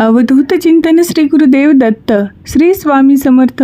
अवधूत चिंतन श्री गुरुदेव दत्त श्री स्वामी समर्थ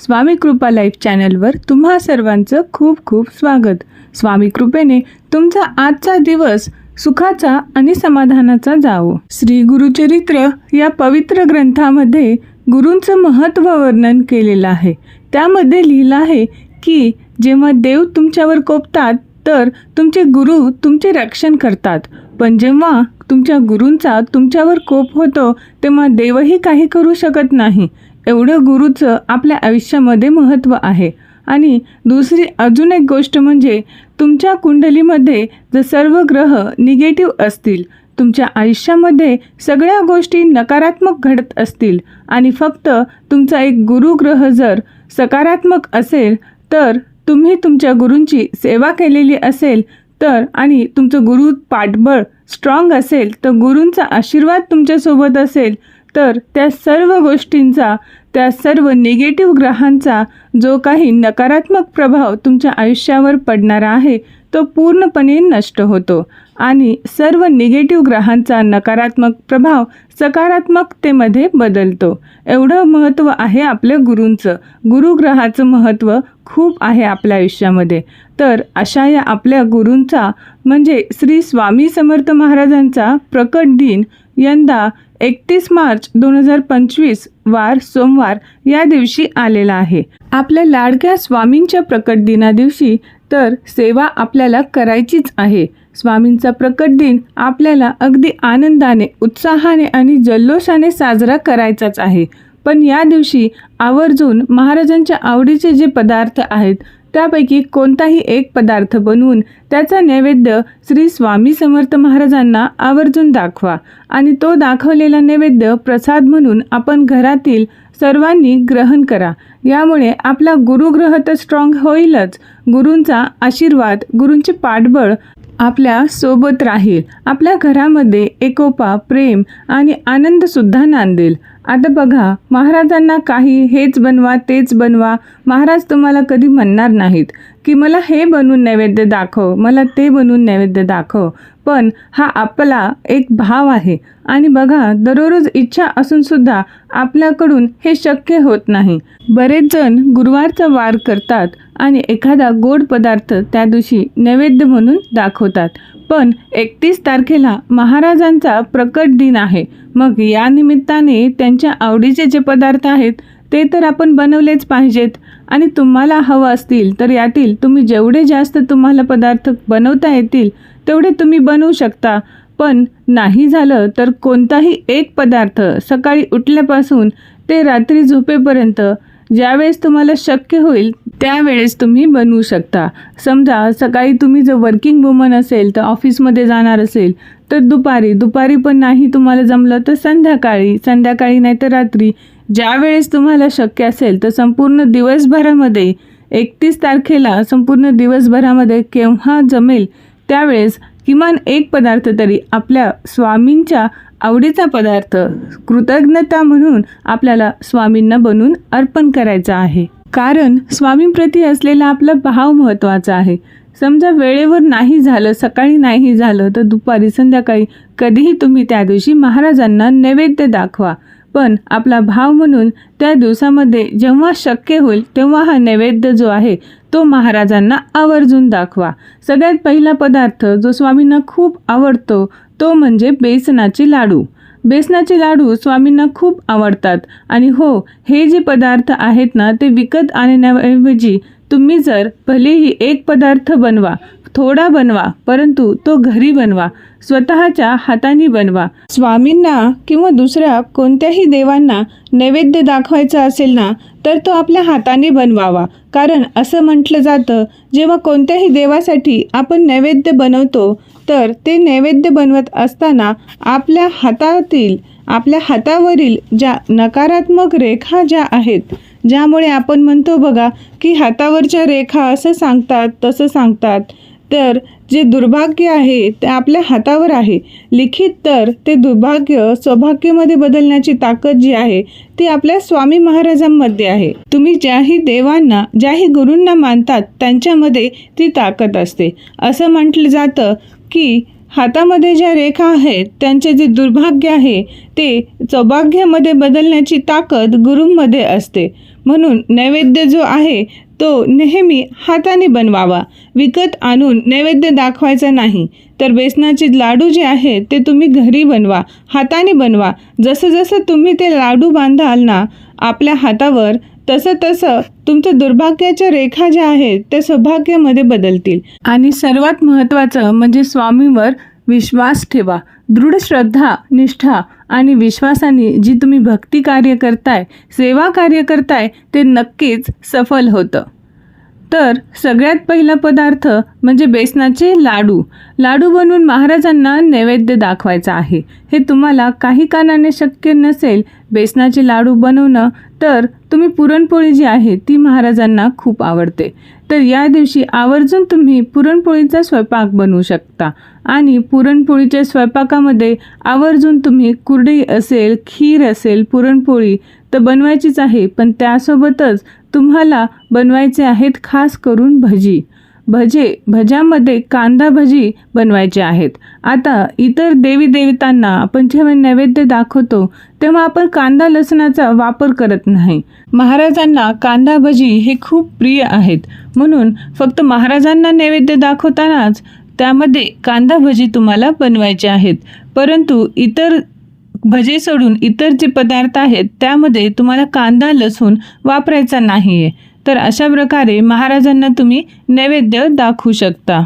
स्वामी कृपा लाईफ चॅनलवर तुम्हा सर्वांचं खूप खूप स्वागत. स्वामी कृपेने तुमचा आजचा दिवस सुखाचा आणि समाधानाचा जावो. श्री गुरुचरित्र या पवित्र ग्रंथामध्ये गुरूंचं महत्त्व वर्णन केलेलं आहे. त्यामध्ये लिहिलं आहे की जेव्हा देव तुमच्यावर कोपतात तर तुमचे गुरु तुमचे रक्षण करतात. पण जेव्हा तुमच्या गुरूंचा तुमच्यावर कोप होतो तेव्हा देवही काही करू शकत नाही. एवढं गुरुचं आपल्या आयुष्यामध्ये महत्त्व आहे. आणि दुसरी अजून एक गोष्ट म्हणजे तुमच्या कुंडलीमध्ये जर सर्व ग्रह निगेटिव्ह असतील तुमच्या आयुष्यामध्ये सगळ्या गोष्टी नकारात्मक घडत असतील आणि फक्त तुमचा एक गुरुग्रह जर सकारात्मक असेल तर तुम्ही तुमच्या गुरूंची सेवा केलेली असेल तर आणि तुमचं गुरु पाठबळ स्ट्रॉंग असेल तर गुरूंचा आशीर्वाद तुमच्यासोबत असेल तर त्या सर्व गोष्टींचा त्या सर्व निगेटिव्ह ग्रहांचा जो काही नकारात्मक प्रभाव तुमच्या आयुष्यावर पडणारा आहे तो पूर्णपणे नष्ट होतो. आणि सर्व निगेटिव्ह ग्रहांचा नकारात्मक प्रभाव सकारात्मकतेमध्ये बदलतो. एवढं महत्त्व आहे आपल्या गुरूंचं. गुरुग्रहाचं महत्त्व खूप आहे आपल्या आयुष्यामध्ये. तर अशा या आपल्या गुरूंचा म्हणजे श्री स्वामी समर्थ महाराजांचा प्रकट दिन यंदा एकतीस मार्च दोन हजार पंचवीस वार सोमवार या दिवशी आलेला आहे. आपल्या लाडक्या स्वामींच्या प्रकट दिना दिवशी तर सेवा आपल्याला करायचीच आहे. स्वामींचा प्रकट दिन आपल्याला अगदी आनंदाने उत्साहाने आणि जल्लोषाने साजरा करायचाच आहे. पण या दिवशी आवर्जून महाराजांच्या आवडीचे जे पदार्थ आहेत त्यापैकी कोणताही एक पदार्थ बनवून त्याचा नैवेद्य श्री स्वामी समर्थ महाराजांना आवर्जून दाखवा आणि तो दाखवलेला नैवेद्य प्रसाद म्हणून आपण घरातील सर्वांनी ग्रहण करा. यामुळे आपला गुरुग्रह तर स्ट्रॉंग होईलच. गुरूंचा आशीर्वाद गुरूंचे पाठबळ आपल्यासोबत राहील. आपल्या घरामध्ये एकोपा प्रेम आणि आनंदसुद्धा नांदेल. आता बघा महाराजांना काही हेच बनवा तेच बनवा. महाराज तुम्हाला कधी म्हणणार नाहीत. की मला हे बनवून नैवेद्य दाखव मला ते बनवून नैवेद्य दाखव. पण हा आपला एक भाव आहे. आणि बघा दररोज इच्छा असूनसुद्धा आपल्याकडून हे शक्य होत नाही. बरेच जण गुरुवारचा वार करतात आणि एखादा गोड पदार्थ त्या दिवशी नैवेद्य म्हणून दाखवतात. पण एकतीस तारखेला महाराजांचा प्रकट दिन आहे. मग या निमित्ताने त्यांच्या आवडीचे जे पदार्थ आहेत ते तर आपण बनवलेच पाहिजेत. आणि तुम्हाला हवं असतील तर यातील तुम्ही जेवढे जास्त तुम्हाला पदार्थ बनवता येतील तेवढे तुम्ही बनवू शकता. पण नाही झालं तर कोणताही एक पदार्थ सकाळी उठल्यापासून ते रात्री झोपेपर्यंत ज्यावेळेस तुम्हाला शक्य होईल त्यावेळेस तुम्ही बनवू शकता. समजा सकाळी तुम्ही जर वर्किंग वुमन असेल तर ऑफिसमध्ये जाणार असेल तर दुपारी दुपारी पण नाही तुम्हाला जमलं तर संध्याकाळी संध्याकाळी नाही तर रात्री. ज्यावेळेस तुम्हाला शक्य असेल तर संपूर्ण दिवसभरामध्ये एकतीस तारखेला संपूर्ण दिवसभरामध्ये केव्हा जमेल त्यावेळेस किमान एक पदार्थ तरी आपल्या स्वामींच्या आवडीचा पदार्थ कृतज्ञता म्हणून आपल्याला स्वामींना बनवून अर्पण करायचा आहे. कारण स्वामींप्रती असलेला आपला भाव महत्त्वाचा आहे. समजा वेळेवर नाही झालं सकाळी नाही झालं तर दुपारी संध्याकाळी कधीही तुम्ही त्या दिवशी महाराजांना नैवेद्य दाखवा. पण आपला भाव म्हणून त्या दिवसामध्ये जेव्हा शक्य होईल तेव्हा हा नैवेद्य जो आहे तो महाराजांना आवर्जून दाखवा. सगळ्यात पहिला पदार्थ जो स्वामींना खूप आवडतो तो म्हणजे बेसनाचे लाडू. बेसनाचे लाडू स्वामींना खूप आवडतात आणि हो हे जे पदार्थ आहेत ना ते विकत आणण्याऐवजी तुम्ही जर भलेही एक पदार्थ बनवा थोडा बनवा परंतु तो घरी बनवा स्वतःच्या हाताने बनवा. स्वामींना किंवा दुसऱ्या कोणत्याही देवांना नैवेद्य दाखवायचा असेल ना तर तो आपल्या हाताने बनवावा. कारण असं म्हटलं जातं जेव्हा कोणत्याही देवासाठी आपण नैवेद्य बनवतो तर ते नैवेद्य बनवत असताना आपल्या हातातील आपल्या हातावरील ज्या नकारात्मक रेखा ज्या आहेत ज्यामुळे आपण म्हणतो बघा की हातावरच्या रेखा असं सांगतात तसं सांगतात. तर जे दुर्भाग्य आहे ते आपल्या हातावर आहे. लिखित तर ते दुर्भाग्य सौभाग्यामध्ये बदलण्याची ताकद जी आहे ती आपल्या स्वामी महाराजांमध्ये आहे. तुम्ही ज्याही देवांना ज्याही गुरूंना मानतात त्यांच्यामध्ये ती ताकद असते. असं म्हटलं जातं की हातामध्ये ज्या रेखा आहेत त्यांचे जे दुर्भाग्य आहे ते सौभाग्यामध्ये बदलण्याची ताकद गुरूंमध्ये असते. म्हणून नैवेद्य जो आहे तो नेहमी हाताने बनवावा. विकत आणून नैवेद्य दाखवायचा नाही. तर बेसनाचे लाडू जे आहेत ते तुम्ही घरी बनवा. हाताने बनवा. जसं जसं तुम्ही ते लाडू बांधाल ना आपल्या हातावर तसं तसं तुमच्या दुर्भाग्याच्या रेखा ज्या आहेत त्या सौभाग्यामध्ये बदलतील. आणि सर्वात महत्त्वाचं म्हणजे स्वामीवर विश्वास ठेवा. दृढ श्रद्धा निष्ठा आणि विश्वासाने जी तुम्ही भक्ती कार्य करताय सेवा कार्य करताय ते नक्कीच सफल होतं. तर सगळ्यात पहिला पदार्थ म्हणजे बेसनाचे लाडू. लाडू बनवून महाराजांना नैवेद्य दाखवायचा आहे. हे तुम्हाला काही कारणाने शक्य नसेल बेसनाचे लाडू बनवणं तर तुम्ही पुरणपोळी जी आहे ती महाराजांना खूप आवडते. तर या दिवशी आवर्जून तुम्ही पुरणपोळीचा स्वयंपाक बनवू शकता. आणि पुरणपोळीच्या स्वयंपाकामध्ये आवर्जून तुम्ही कुरडई असेल खीर असेल पुरणपोळी तर बनवायचीच आहे. पण त्यासोबतच तुम्हाला बनवायचे आहेत खास करून भजी. भजे भज्यामध्ये कांदा भजी बनवायचे आहेत. आता इतर देवी देवतांना आपण जेव्हा नैवेद्य दाखवतो तेव्हा आपण कांदा लसणाचा वापर करत नाही. महाराजांना कांदा भजी हे खूप प्रिय आहेत. म्हणून फक्त महाराजांना नैवेद्य दाखवतानाच त्यामध्ये कांदा भजी तुम्हाला बनवायचे आहेत. परंतु इतर भजे सोडून इतर जे पदार्थ आहेत त्यामध्ये तुम्हाला कांदा लसूण वापरायचा नाही आहे तर अशा प्रकारे महाराजांना तुम्ही नैवेद्य दाखवू शकता.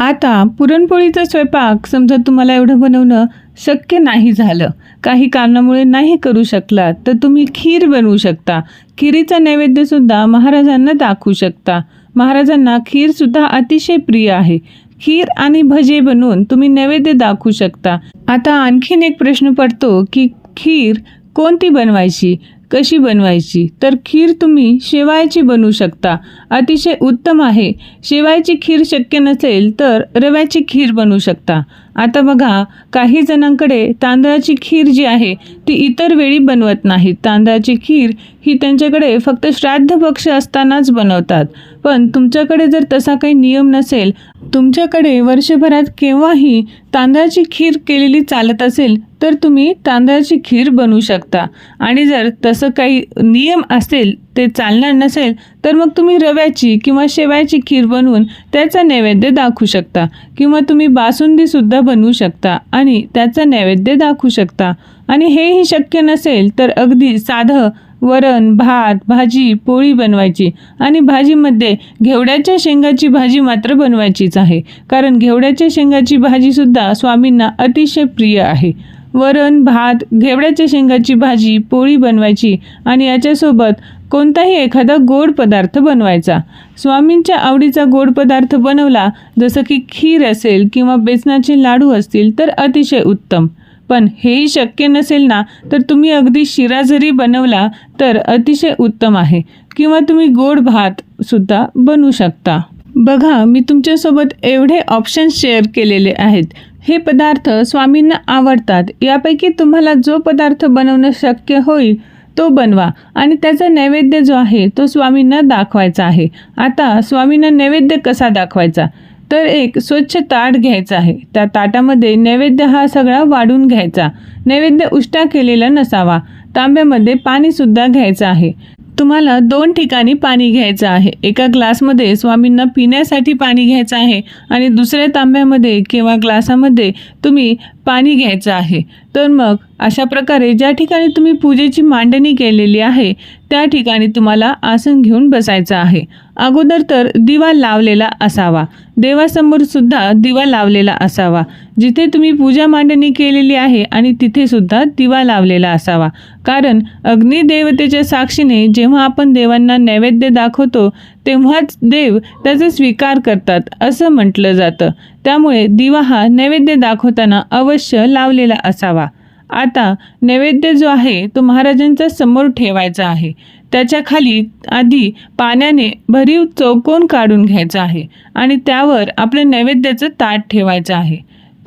आता पुरणपोळीचा स्वयंपाक समजा तुम्हाला एवढं बनवणं शक्य नाही झालं काही कारणामुळे नाही करू शकला तर तुम्ही खीर बनवू शकता. खिरीचा नैवेद्यसुद्धा महाराजांना दाखवू शकता. महाराजांना खीरसुद्धा अतिशय प्रिय आहे. खीर आणि भजे बनवून तुम्ही नैवेद्य दाखवू शकता. आता आणखीन एक प्रश्न पडतो की खीर कोणती बनवायची? कशी बनवायची? तर खीर तुम्ही शेवायची बनवू शकता. अतिशय उत्तम आहे. शेवायची खीर शक्य नसेल तर रव्याची खीर बनवू शकता. आता बघा काही जणांकडे तांदळाची खीर जी आहे ती इतर वेळी बनवत नाहीत. तांदळाची खीर ही त्यांच्याकडे फक्त श्राद्ध पक्ष असतानाच बनवतात. पण तुमच्याकडे जर तसा काही नियम नसेल तुमच्याकडे वर्षभरात केव्हाही तांदळाची खीर केलेली चालत असेल तर तुम्ही तांदळाची खीर बनवू शकता. आणि जर तसं काही नियम असेल ते चालणार नसेल तर मग तुम्ही रव्याची किंवा शेवायची खीर बनवून त्याचा नैवेद्य दाखवू शकता. किंवा तुम्ही बासुंदीसुद्धा बनवू शकता आणि त्याचा नैवेद्य दाखवू शकता. आणि हेही शक्य नसेल तर अगदी साधं वरण भात भाजी पोळी बनवायची. आणि भाजीमध्ये घेवड्याच्या शेंगाची भाजी मात्र बनवायचीच आहे. कारण घेवड्याच्या शेंगाची भाजीसुद्धा स्वामींना अतिशय प्रिय आहे. वरण भात घेवड्याच्या शेंगाची भाजी पोळी बनवायची. आणि याच्यासोबत कोणताही एखादा गोड पदार्थ बनवायचा. स्वामींच्या आवडीचा गोड पदार्थ बनवला जसं की खीर असेल किंवा बेसनाचे लाडू असतील तर अतिशय उत्तम. पण हेही शक्य नसेल ना तर तुम्ही अगदी शिरा जरी बनवला तर अतिशय उत्तम आहे. किंवा तुम्ही गोड भात सुद्धा बनवू शकता. बघा मी तुमच्यासोबत एवढे ऑप्शन्स शेअर केलेले आहेत. हे पदार्थ स्वामींना आवडतात. यापैकी तुम्हाला जो पदार्थ बनवणं शक्य होईल तो बनवा आणि त्याचा नैवेद्य जो आहे तो स्वामींना दाखवायचा आहे. आता स्वामींना नैवेद्य कसा दाखवायचा? तर एक स्वच्छ ताट घ्यायचं आहे. त्या ताटामध्ये नैवेद्य हा सगळा वाढून घ्यायचा. नैवेद्य उष्टा केलेला नसावा. तांब्यामध्ये पाणीसुद्धा घ्यायचं आहे. तुम्हाला दोन ठिकाणी पाणी घ्यायचं आहे. एका ग्लासमध्ये स्वामींना पिण्यासाठी पाणी घ्यायचं आहे आणि दुसऱ्या तांब्यामध्ये किंवा ग्लासामध्ये तुम्ही पाणी घ्यायचं आहे. तर मग अशा प्रकारे ज्या ठिकाणी तुम्ही पूजेची मांडणी केलेली आहे त्या ठिकाणी तुम्हाला आसन घेऊन बसायचं आहे. अगोदर तर दिवा लावलेला असावा. देवासमोर सुद्धा दिवा लावलेला असावा. जिथे तुम्ही पूजा मांडणी केलेली आहे आणि तिथे सुद्धा दिवा लावलेला असावा. कारण अग्निदेवतेच्या साक्षीने जेव्हा आपण देवांना नैवेद्य दाखवतो तेव्हाच देव त्याचा स्वीकार करतात असं म्हटलं जातं. त्यामुळे दिवा हा नैवेद्य दाखवताना अवश्य लावलेला असावा. आता नैवेद्य जो आहे तो महाराजांच्या समोर ठेवायचा आहे. त्याच्याखाली आधी पाण्याने भरीव चौकोन काढून घ्यायचा आहे आणि त्यावर आपलं नैवेद्याचं ताट ठेवायचं आहे.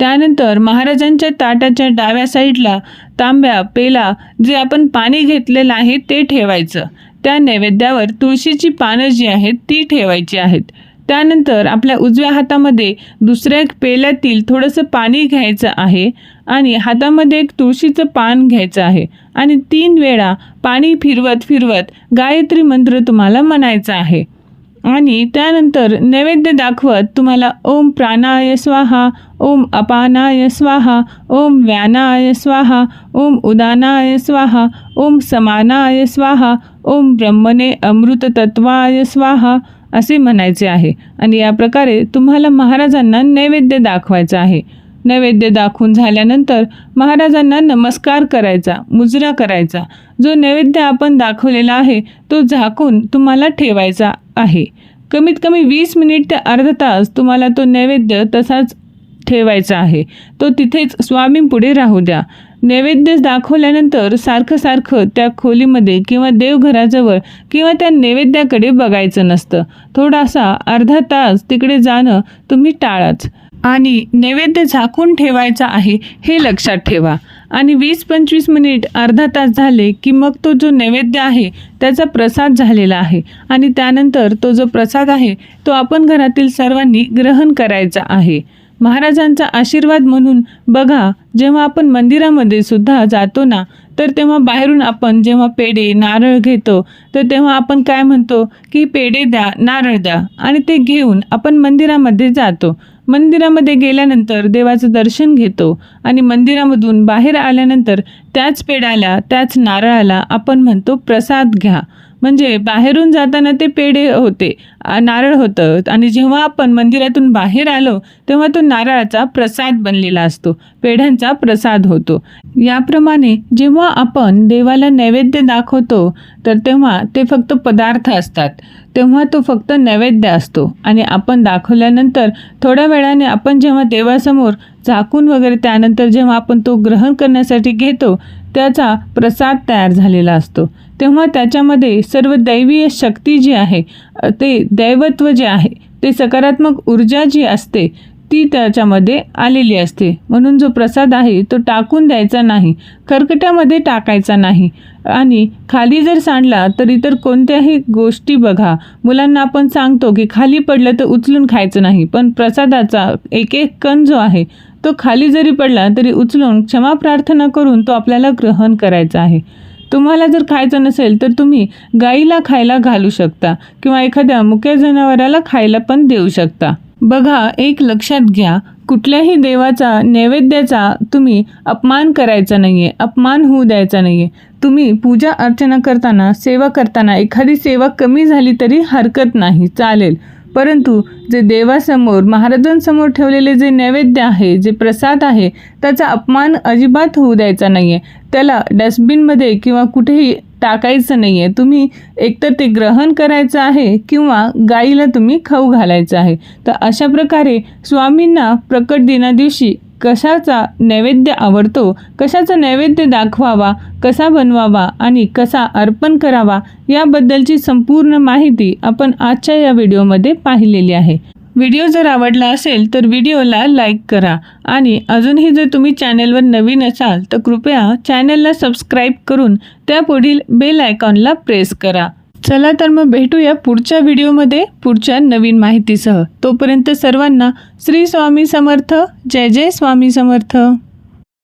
त्यानंतर महाराजांच्या ताटाच्या डाव्या साईडला तांब्या पेला जे आपण पाणी घेतलेलं आहे ते ठेवायचं. त्या नैवेद्यावर तुळशीची पानं जी आहेत ती ठेवायची आहेत. त्यानंतर आपल्या उजव्या हातामध्ये दुसऱ्या पेल्यातील थोडंसं पाणी घ्यायचं आहे आणि हातामध्ये एक तुळशीचं पान घ्यायचं आहे. आणि तीन वेळा पाणी फिरवत फिरवत गायत्री मंत्र तुम्हाला म्हणायचा आहे. आणि त्यानंतर नैवेद्य दाखवत तुम्हाला ओम प्राणाय स्वाहा ओम अपानाय स्वाहा ओम व्यानाय स्वाहा ओम उदानाय स्वाहा ओम समानाय स्वाहा ओम ब्रह्मणे अमृततत्वाय स्वाहा असे म्हणायचे आहे. आणि या प्रकारे तुम्हाला महाराजांना नैवेद्य दाखवायचं आहे. नैवेद्य दाखवून झाल्यानंतर महाराजांना नमस्कार करायचा मुजरा करायचा. जो नैवेद्य आपण दाखवलेला आहे तो झाकून तुम्हाला ठेवायचा आहे. कमीत कमी वीस मिनिट ते अर्धा तास तुम्हाला तो नैवेद्य तसाच ठेवायचा आहे. तो तिथेच स्वामींपुढे राहू द्या. नैवेद्य दाखवल्यानंतर सारखं सारखं त्या खोलीमध्ये किंवा देवघराजवळ किंवा त्या नैवेद्याकडे बघायचं नसतं. थोडासा अर्धा तास तिकडे जाणं तुम्ही टाळाच. आणि नैवेद्य झाकून ठेवायचा आहे हे लक्षात ठेवा. आणि वीस पंचवीस मिनिट अर्धा तास झाले की मग तो जो नैवेद्य आहे त्याचा प्रसाद झालेला आहे आणि त्यानंतर तो जो प्रसाद आहे तो आपण घरातील सर्वांनी ग्रहण करायचा आहे. महाराजांचा आशीर्वाद म्हणून बघा जेव्हा आपण मंदिरामध्ये सुद्धा जातो ना तर तेव्हा बाहेरून आपण जेव्हा पेढे नारळ घेतो तर तेव्हा आपण काय म्हणतो की पेढे द्या नारळ द्या. आणि ते घेऊन आपण मंदिरामध्ये जातो. मंदिरामध्ये गेल्यानंतर देवाचं दर्शन घेतो आणि मंदिरामधून बाहेर आल्यानंतर त्याच पेढ्याला त्याच नारळाला आपण म्हणतो प्रसाद घ्या. म्हणजे बाहेरून जाताना ते पेढे होते नारळ होतं. आणि जेव्हा आपण मंदिरातून बाहेर आलो तेव्हा तो नारळाचा प्रसाद बनलेला असतो पेढ्यांचा प्रसाद होतो. याप्रमाणे जेव्हा आपण देवाला नैवेद्य दाखवतो तर तेव्हा ते फक्त पदार्थ असतात. तेव्हा तो फक्त नैवेद्य असतो. आणि आपण दाखवल्यानंतर थोड्या वेळाने आपण जेव्हा देवासमोर झाकून वगैरे त्यानंतर जेव्हा आपण तो ग्रहण करण्यासाठी घेतो त्याचा प्रसाद तयार झालेला असतो. तेव्हा त्याच्यामध्ये सर्व दैवीय शक्ती जी आहे ते दैवत्व जे आहे ते सकारात्मक ऊर्जा जी असते ती त्याच्यामध्ये आलेली असते. म्हणून जो प्रसाद आहे तो टाकून द्यायचा नाही खरकट्यामध्ये टाकायचा नाही. आणि खाली जर सांडला तर इतर कोणत्याही गोष्टी बघा. मुलांना आपण सांगतो की खाली पडलं तर उचलून खायचं नाही. पण प्रसादाचा एक एक कण जो आहे तो खाली जरी पडला तरी उचलून क्षमा प्रार्थना करून तो आपल्याला ग्रहण करायचा आहे. तुम्हाला जर खायचं नसेल तर तुम्ही गाईला खायला घालू शकता किंवा एखाद्या मुक्या जनावराला खायला पण देऊ शकता. बघा एक लक्षात घ्या कुठल्याही देवाचा नैवेद्याचा तुम्ही अपमान करायचा नाही आहे अपमान होऊ द्यायचा नाही आहे तुम्ही पूजा अर्चना करताना सेवा करताना एखादी सेवा कमी झाली तरी हरकत नाही चालेल. परंतु जे देवासमोर महाराजांसमोर ठेवलेले जे नैवेद्य आहे जे प्रसाद आहे त्याचा अपमान अजिबात होऊ द्यायचा नाही आहे त्याला डस्टबिनमध्ये किंवा कुठेही टाकायचं नाही आहे तुम्ही एकतर ते ग्रहण करायचं आहे किंवा गाईला तुम्ही खाऊ घालायचं आहे. तर अशा प्रकारे स्वामींना प्रकट दिनादिवशी कशाचा नैवेद्य आवडतो कशाचा नैवेद्य दाखवावा कसा बनवावा आणि कसा अर्पण करावा याबद्दलची संपूर्ण माहिती आपण आजच्या या व्हिडिओमध्ये पाहिलेली आहे. व्हिडिओ जर आवडला असेल तर व्हिडिओला लाईक करा आणि अजूनही जर तुम्ही चॅनेलवर नवीन असाल तर कृपया चॅनेलला सबस्क्राईब करून त्यापुढील बेल आयकॉनला प्रेस करा. चला तर मग भेटूया पुढच्या व्हिडिओमध्ये पुढच्या नवीन माहितीसह. तोपर्यंत सर्वांना श्री स्वामी समर्थ जय जय स्वामी समर्थ.